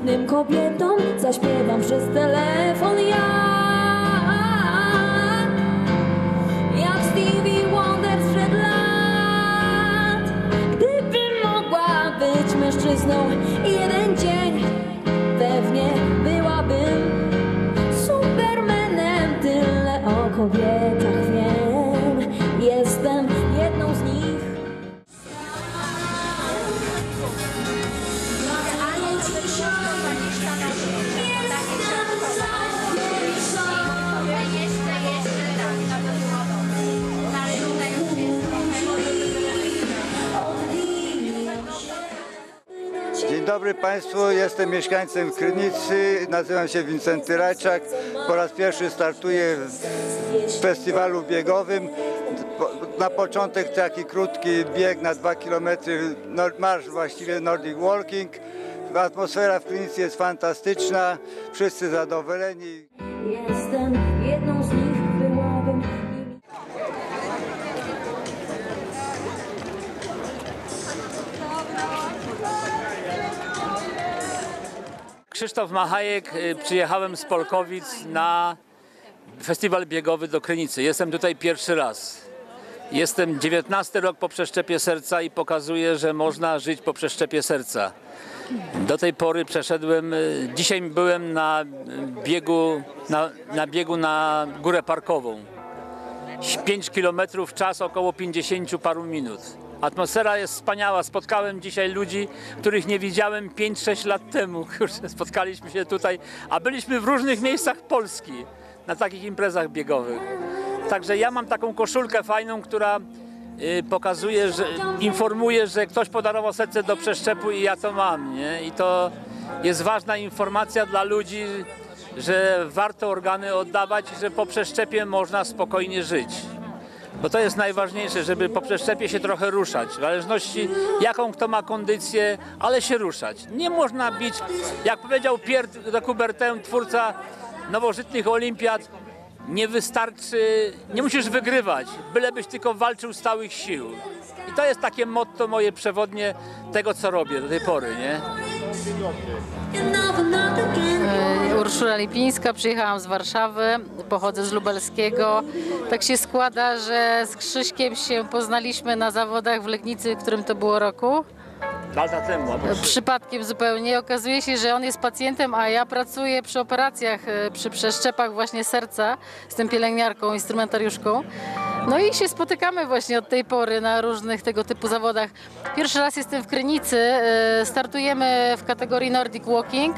smutnym kobietom zaśpiewam przez telefon ja. Dzień dobry Państwu, jestem mieszkańcem Krynicy, nazywam się Wincenty Rajczak. Po raz pierwszy startuję w festiwalu biegowym. Na początek taki krótki bieg na 2 km, marsz właściwie Nordic Walking. Atmosfera w Krynicy jest fantastyczna, wszyscy zadowoleni. Jestem Krzysztof Machajek, y, przyjechałem z Polkowic na festiwal biegowy do Krynicy. Jestem tutaj pierwszy raz. Jestem 19 rok po przeszczepie serca i pokazuję, że można żyć po przeszczepie serca. Do tej pory przeszedłem, y, dzisiaj byłem na biegu na, na, biegu na górę parkową. 5 kilometrów, czas około 50 paru minut. Atmosfera jest wspaniała. Spotkałem dzisiaj ludzi, których nie widziałem 5-6 lat temu. Spotkaliśmy się tutaj, a byliśmy w różnych miejscach Polski na takich imprezach biegowych. Także ja mam taką koszulkę fajną, która y, pokazuje, że informuje, że ktoś podarował serce do przeszczepu i ja to mam. Nie? I to jest ważna informacja dla ludzi, że warto organy oddawać i że po przeszczepie można spokojnie żyć. Bo to jest najważniejsze, żeby po przeszczepie się trochę ruszać. W zależności jaką kto ma kondycję, ale się ruszać. Nie można bić, jak powiedział Pierre de Coubertin, twórca nowożytnych olimpiad, nie wystarczy, nie musisz wygrywać, bylebyś tylko walczył z całych sił. I to jest takie motto moje przewodnie tego, co robię do tej pory, nie? E, Urszula Lipińska, przyjechałam z Warszawy, pochodzę z Lubelskiego. Tak się składa, że z Krzyśkiem się poznaliśmy na zawodach w Legnicy, w którym to było roku. Lata temu. Przypadkiem zupełnie. Okazuje się, że on jest pacjentem, a ja pracuję przy operacjach, e, przy przeszczepach właśnie serca. Jestem pielęgniarką, instrumentariuszką. No i się spotykamy właśnie od tej pory na różnych tego typu zawodach. Pierwszy raz jestem w Krynicy. e, Startujemy w kategorii Nordic Walking.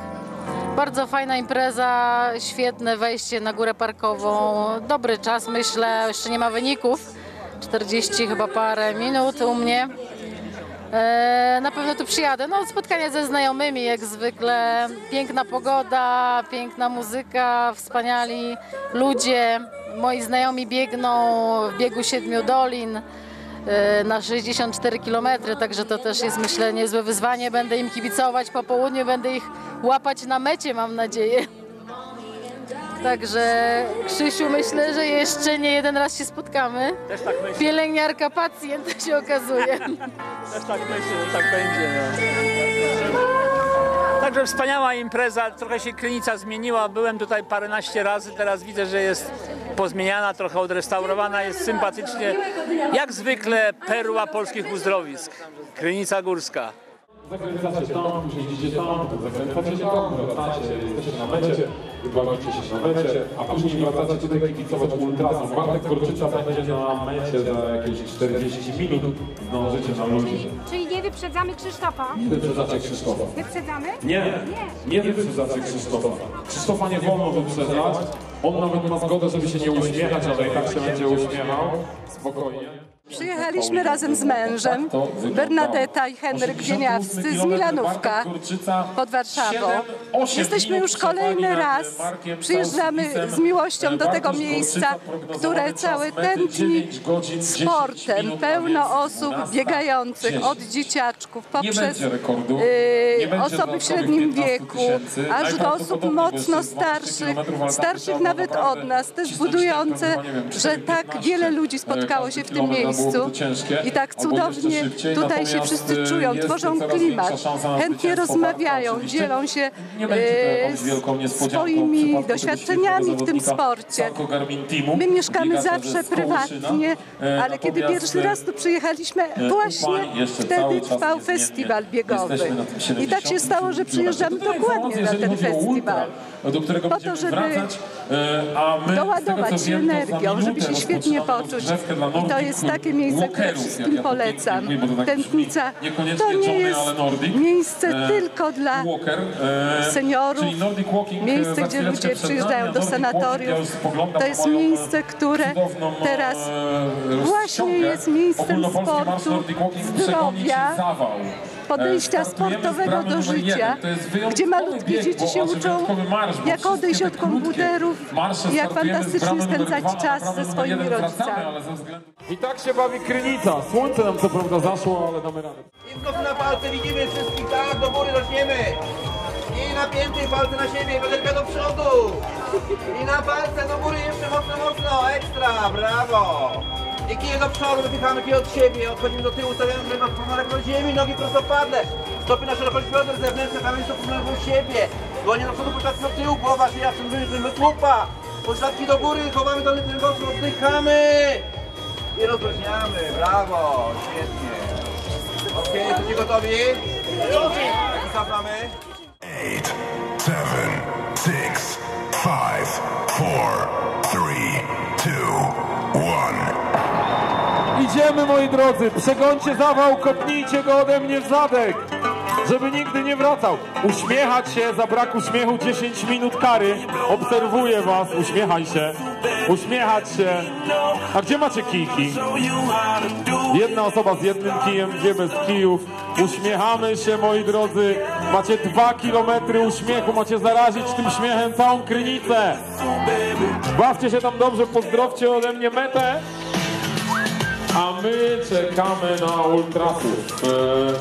Bardzo fajna impreza, świetne wejście na górę parkową. Dobry czas, myślę. Jeszcze nie ma wyników. 40 chyba parę minut u mnie. E, Na pewno tu przyjadę. No, spotkania ze znajomymi, jak zwykle. Piękna pogoda, piękna muzyka, wspaniali ludzie. Moi znajomi biegną w biegu Siedmiu Dolin e, na 64 km, także to też jest, myślę, niezłe wyzwanie. Będę im kibicować po południu, będę ich łapać na mecie, mam nadzieję. Także Krzysiu, myślę, że jeszcze nie jeden raz się spotkamy. Też tak myślę, Pielęgniarka, pacjent się okazuje. też tak myślę, że tak będzie. No. Także wspaniała impreza, trochę się Krynica zmieniła, byłem tutaj paręnaście razy, teraz widzę, że jest pozmieniana, trochę odrestaurowana, jest sympatycznie. Jak zwykle perła polskich uzdrowisk, Krynica Górska. Zakręcacie tam, później idziecie tam, potem zakręcacie się tam, wracacie, jesteście na mecie, bawicie się na mecie, a później wracacie tutaj kibicować ultrasom. Bartek Korczyca będzie na mecie za jakieś 40 minut, zdążycie na ludzi. Czyli nie wyprzedzamy Krzysztofa? Nie wyprzedzacie Krzysztofa. Wyprzedzamy? Nie, nie wyprzedzacie Krzysztofa. Krzysztofa nie wolno wyprzedzać. On nawet ma zgodę, żeby się nie uśmiechać, ale i tak się będzie uśmiechał. Spokojnie. Przyjechaliśmy razem z mężem, Bernadetta i Henryk Wieniawscy z Milanówka pod Warszawą. Jesteśmy już kolejny raz, przyjeżdżamy z miłością do tego miejsca, które całe tętni sportem, pełno osób biegających od dzieciaczków poprzez y, osoby w średnim około 15 wieku, aż do osób mocno jest 12 starszych, starszych tak nawet od nas, też budujące, wiem, że tak 4,15, wiele ludzi spotkało się w tym miejscu. Miejscu i tak cudownie tutaj się wszyscy e, czują, tworzą klimat, chętnie rozmawiają, dzielą się e, swoimi doświadczeniami w tym sporcie. My mieszkamy zawsze prywatnie, E, ale kiedy pierwszy raz tu przyjechaliśmy, właśnie wtedy trwał festiwal biegowy. I tak się 70. stało, że przyjeżdżamy dokładnie na ten festiwal. ultra, do którego Po to, żeby a my, doładować się energią, żeby się świetnie poczuć. I to jest takie miejsce, które wszystkim polecam. tak Tętnica to nie jest miejsce E, tylko dla e, seniorów, e, miejsce, gdzie ludzie przyjeżdżają do sanatoriów. To jest e, miejsce, które e, teraz właśnie jest miejscem sportu, zdrowia. Podejścia E, sportowego do życia, gdzie malutkie bieg, dzieci się uczą, jak odejść od komputerów, marsze jak fantastycznie spędzać czas na ze swoimi rodzicami. I tak się bawi Krynica. Słońce nam co prawda zaszło, ale damy radę. I znowu na palce widzimy wszystkich, tak, do góry rośniemy. I napięty palce na siebie, bioderka do przodu. I na palce do góry jeszcze mocno, mocno, ekstra, brawo. Dzięki do przodu, wypychamy pię od siebie, odchodzimy do tyłu, stawiamy lewo po do ziemi, nogi prostopadle, stopy na szerokość bioder, zewnętrzne kamienie stopy na lewo siebie, dłonie do przodu, pośladki do tyłu, głowa, szyja, przymrużymy słupa, pośladki do góry, chowamy dolny kręgosłup, oddychamy i rozluźniamy, brawo, świetnie. Ok, jesteście gotowi? Zapraszamy. 8, 7, 6, 5, 4, Idziemy moi drodzy, przegońcie zawał, kopnijcie go ode mnie w zadek, żeby nigdy nie wracał. Uśmiechać się, za brak uśmiechu 10 minut kary. Obserwuję was, uśmiechaj się, uśmiechać się. A gdzie macie kijki? Jedna osoba z jednym kijem, dwie bez kijów. Uśmiechamy się moi drodzy. Macie dwa kilometry uśmiechu, macie zarazić tym śmiechem całą krynicę. Bawcie się tam dobrze, pozdrowcie ode mnie metę. A my czekamy na ultrasów. Eee,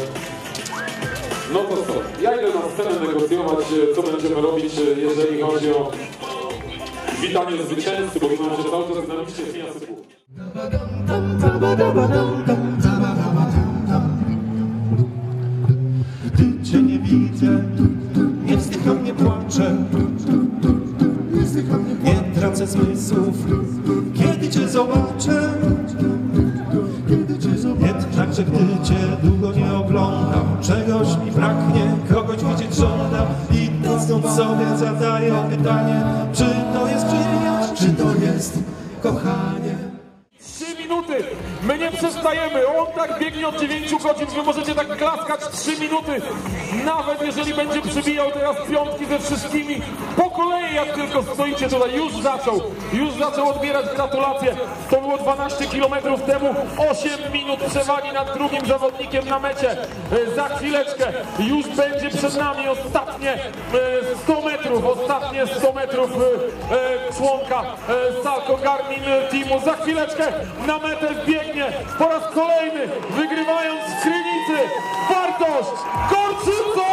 No to co? Ja idę na scenę negocjować, e, co będziemy robić, e, jeżeli chodzi o witanie zwycięzcy, bo wiem, że cały czas na liście zmienia sypu. Gdy cię nie widzę, nie wzdycham, nie płaczę. Nie tracę zmysłów, kiedy cię zobaczę. Cię długo nie oglądam, czegoś mi braknie, kogoś widzieć żądam. I stąd sobie zadaję pytanie, czy to jest przyjaźń, czy to jest kochanie. Minuty! My nie przestajemy! On tak biegnie od 9 godzin, wy możecie tak klaskać 3 minuty! Nawet jeżeli będzie przybijał teraz piątki ze wszystkimi, po kolei jak tylko stoicie tutaj, już zaczął, już zaczął odbierać gratulacje. To było 12 km temu, 8 minut przewagi nad drugim zawodnikiem na mecie. E, Za chwileczkę już będzie przed nami ostatnie e, 100 metrów, ostatnie 100 metrów e, e, członka e, Salko Garmin Teamu. Za chwileczkę na metę wbiegnie po raz kolejny, wygrywając w Krynicy, Bartosz Korczyca!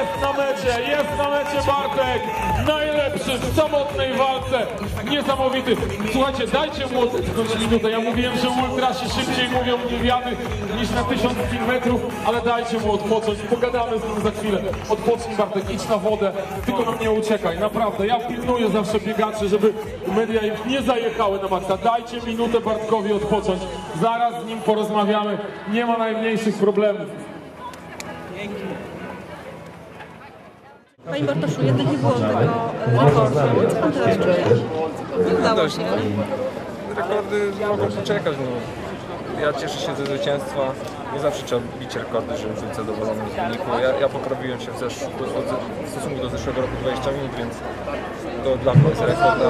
Jest na mecie, jest na mecie Bartek! Najlepszy w samotnej walce! Niesamowity! Słuchajcie, dajcie mu odetchnąć minutę. Ja mówiłem, że ultrasi szybciej mówią wywiady niż na tysiąc kilometrów, ale dajcie mu odpocząć. Pogadamy z nim za chwilę. Odpocznij Bartek, idź na wodę, tylko nam nie uciekaj. Naprawdę, ja pilnuję zawsze biegaczy, żeby media im nie zajechały na maksa. Dajcie minutę Bartkowi odpocząć. Zaraz z nim porozmawiamy. Nie ma najmniejszych problemów. Panie Bartoszu, jednak nie było tego e, rekordu. Co pan teraz czuje? Nie udało się. Rekordy mogą poczekać. No. Ja cieszę się ze zwycięstwa. Nie zawsze trzeba bić rekordy, żeby być zadowolonym z wyniku. Ja, ja poprawiłem się w, zesz, w stosunku do zeszłego roku 20 minut, więc to dla mnie jest rekord.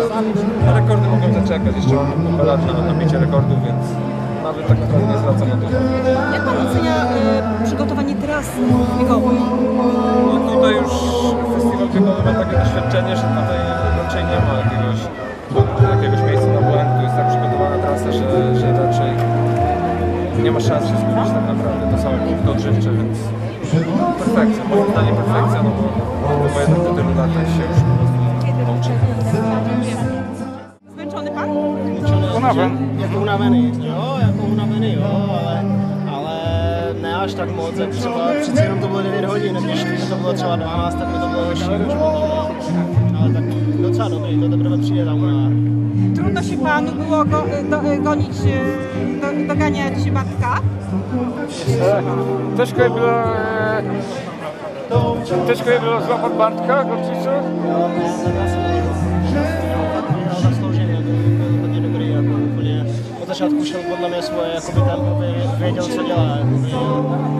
A, rekordy mogą zaczekać. Jeszcze kilka lat na, na bicie rekordów, więc nawet tak nie na to. Jak Pan ocenia y, przygotowanie trasy biegowej? No tutaj już festiwal biegowy ma takie doświadczenie, że tutaj raczej nie ma jakiegoś, jakiegoś miejsca na błędy. Tu jest tak przygotowana trasa, że, że raczej nie ma szans się skupić tak naprawdę. To same punkty odżywcze, więc perfekcja. Moim zdaniem perfekcja, no bo, no bo jednak po tylu latach się już po prostu. Zmęczony Pan? Ponawem. Jako unavený, jo, jako unavený, jo, ale, ale ne až tak moc, jak třeba přeci jenom to bylo 9 hodin, když kdyby to bylo třeba 12, tak by to bylo možná, ale tak docela dobrý, to teprve přijde tam na Trudno się panu było go, do, gonić, do, doganiać Bartka? Ciężko je było, e, ciężko je było złapać Bartka, Gorczycę? Začátku šel podle mě svoje jakoby tempo, vě- věděl, co dělá, jakoby,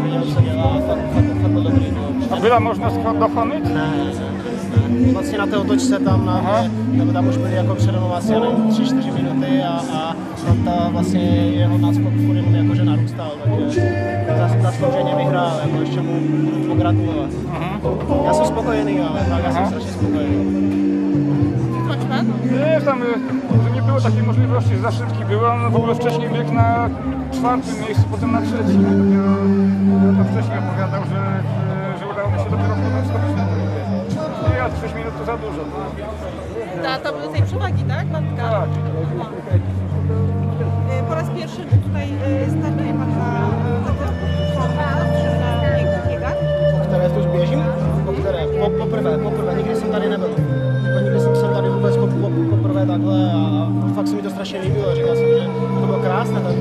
věděl, co dělá, fakt, fakt, fakt byl dobrý. No. A byla možnost ho dochonit? Ne, ne, ne. Vlastně na té otočce tam, na, nebo tam už byly jako přede mnou asi, já nevím, 3-4 minuty a, a tam ta vlastně jeho náskok furt jenom jakože narůstal, takže zas- zaslouženě vyhrál, jako ještě mu budu pogratulovat. Já jsem spokojený, ale fakt, já jsem strašně spokojený. Nie, tam, e, nie było takiej możliwości, za szybki był. On w ogóle wcześniej biegł na czwartym miejscu, potem na trzecim. Dopiero, e, to wcześniej opowiadał, że, e, że udało mi się dopiero potem skoczyć na. Nie, ja 6 minut to za dużo. Ta, to był tej przewagi, tak, Bartka? Tak. E, Po raz pierwszy tutaj e, startuje pan na, czy na bieg- biegach? po které tu běžím, po které, po, poprvé, poprvé, nikdy jsem tady nebyl. Jako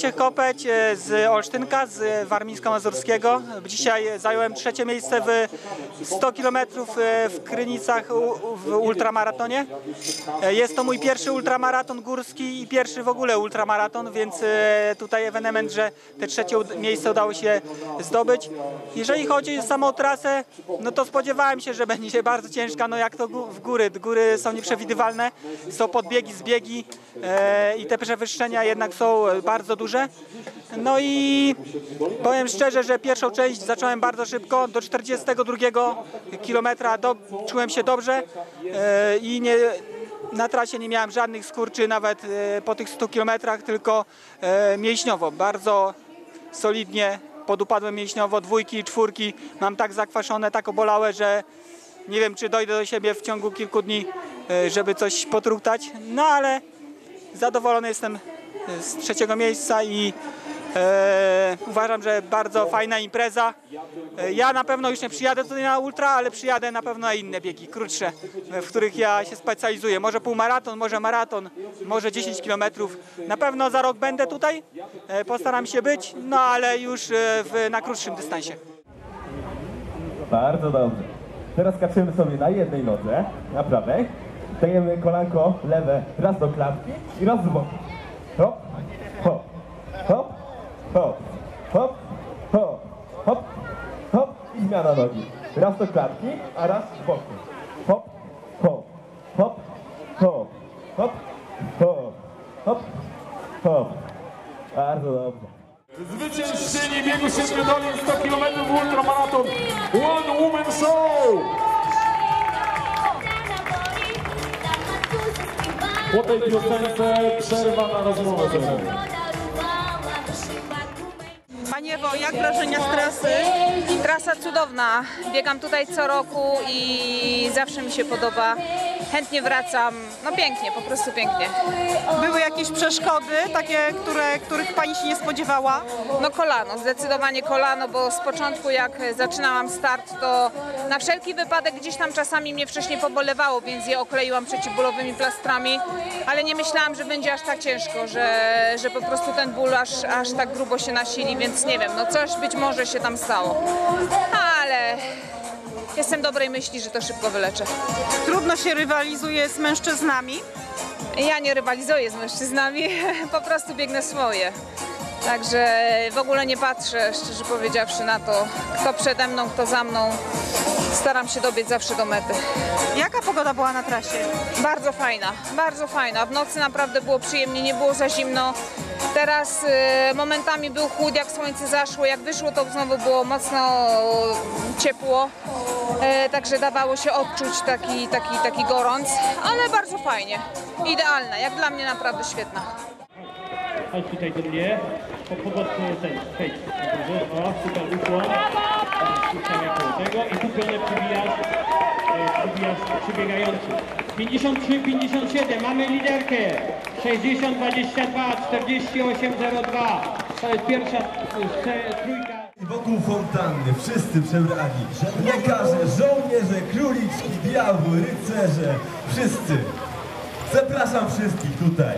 Wojciech Kopeć e, z Olsztynka, z Warmińsko-Mazurskiego. Dzisiaj zająłem trzecie miejsce w 100 km w Krynicach w ultramaratonie. E, Jest to mój pierwszy ultramaraton górski i pierwszy w ogóle ultramaraton, więc e, tutaj ewenement, że te trzecie miejsce udało się zdobyć. Jeżeli chodzi o samą trasę, no to spodziewałem się, że będzie bardzo ciężka, no jak to w góry. Góry są nieprzewidywalne, są podbiegi, zbiegi e, i te przewyższenia jednak są bardzo duże. No i powiem szczerze, że pierwszą część zacząłem bardzo szybko, do 42 kilometra do, czułem się dobrze e, i nie, na trasie nie miałem żadnych skurczy nawet e, po tych 100 kilometrach, tylko e, mięśniowo, bardzo solidnie podupadłem mięśniowo, dwójki czwórki. Mam tak zakwaszone, tak obolałe, że nie wiem czy dojdę do siebie w ciągu kilku dni, e, żeby coś potruktać, no ale zadowolony jestem z trzeciego miejsca i e, uważam, że bardzo fajna impreza. E, ja na pewno już nie przyjadę tutaj na ultra, ale przyjadę na pewno na inne biegi, krótsze, e, w których ja się specjalizuję. Może półmaraton, może maraton, może 10 km. Na pewno za rok będę tutaj, e, postaram się być, no ale już e, w, na krótszym dystansie. Bardzo dobrze. Teraz skaczymy sobie na jednej nodze, na prawej. Dajemy kolanko lewe raz do klatki i raz z boku. Hop, hop, hop, hop, hop, hop, hop, hop i zmiana nogi. Raz do klatki, a raz z boku. Hop, hop, hop, hop, hop, hop, hop, hop. Bardzo dobrze. Zwyciężczyni biegu Siedmiodolin 100 km ultramaraton One Woman Show! Po tej piosence przerwa na rozmowę. Panie Ewo, jak wrażenia z trasy? Trasa cudowna. Biegam tutaj co roku i zawsze mi się podoba. Chętnie wracam. No pięknie, po prostu pięknie. Były jakieś przeszkody, takie, które, których Pani się nie spodziewała? No kolano, zdecydowanie kolano, bo z początku jak zaczynałam start, to na wszelki wypadek gdzieś tam czasami mnie wcześniej pobolewało, więc je okleiłam przeciwbólowymi plastrami, ale nie myślałam, że będzie aż tak ciężko, że, że po prostu ten ból aż, aż tak grubo się nasili, więc nie wiem, no coś być może się tam stało. Ale jestem dobrej myśli, że to szybko wyleczę. Trudno się rywalizuje z mężczyznami? Ja nie rywalizuję z mężczyznami, po prostu biegnę swoje. Także w ogóle nie patrzę, szczerze powiedziawszy, na to, kto przede mną, kto za mną. Staram się dobiec zawsze do mety. Jaka pogoda była na trasie? Bardzo fajna, bardzo fajna. W nocy naprawdę było przyjemnie, nie było za zimno. Teraz y, momentami był chłód, jak słońce zaszło, jak wyszło to znowu było mocno ciepło. E, także dawało się odczuć taki, taki, taki gorąc, ale bardzo fajnie. Idealna, jak dla mnie naprawdę świetna. Chodź tutaj do mnie. po, po boczku ten, hej, o, super, uszło. Puszczamy koło tego i tu pionę przybijasz, e, przybijasz przybiegający. 53, 57, mamy liderkę. 60, 22, 48, 02. To jest pierwsza e, trójka. Wokół fontanny wszyscy przebrani. Lekarze, żołnierze, króliczki, diabły, rycerze. Wszyscy. Zapraszam wszystkich tutaj.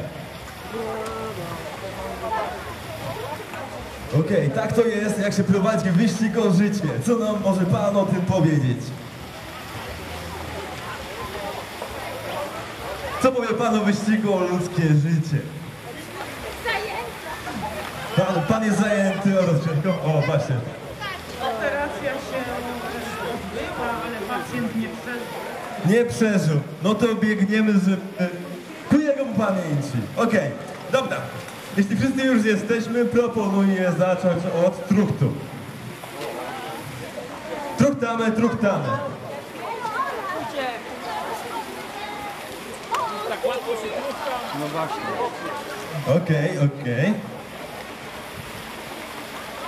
Okej, tak to jest, jak się prowadzi wyścig o życie. Co nam może Pan o tym powiedzieć? Co powie Pan o wyścigu o ludzkie życie? Pan, pan jest zajęty o rozgrzewką? O, właśnie. Operacja się odbyła, ale pacjent nie przeżył. Nie przeżył. No to biegniemy z... e, ku jego pamięci. Okej, dobra. Jeśli wszyscy już jesteśmy, proponuję zacząć od truchtu. Truchtamy, truchtamy. Tak łatwo się krótka. No właśnie. Okej, okej.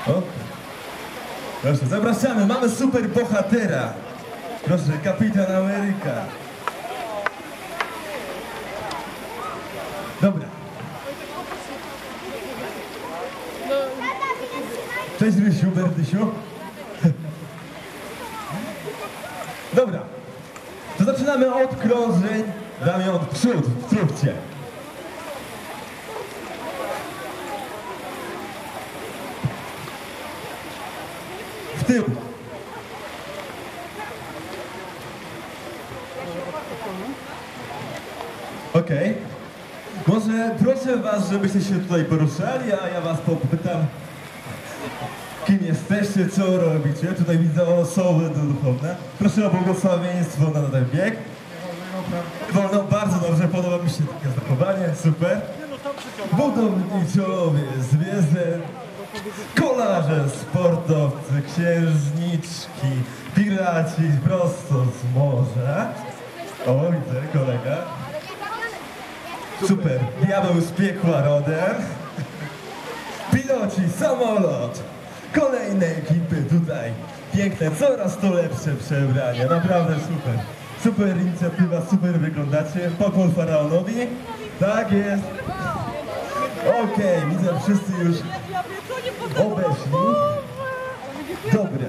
O. Proszę, zapraszamy, mamy super bohatera. Proszę, kapitan Ameryka. Dobra. Cześć Rysiu, Bertysiu. Dobra. To zaczynamy od krążeń ramion w przód w. W tył. Okej. Może proszę was, żebyście się tutaj poruszali, a ja was popytam, kim jesteście, co robicie. Tutaj widzę osoby duchowne. Proszę o błogosławieństwo na ten bieg. Wolno, bardzo dobrze, podoba mi się takie zachowanie, super. Budowniczowie, zwierzę, kolarze, sportowcy, księżniczki, piraci prosto z morza. O, widzę, kolega. Super, diabeł z piekła rodem. Piloci, samolot. Kolejne ekipy tutaj. Piękne, coraz to lepsze przebrania. Naprawdę super. Super inicjatywa, super wyglądacie. Pokol faraonowi. Tak jest. Okej, okay, widzę, wszyscy już obeszli. Dobra.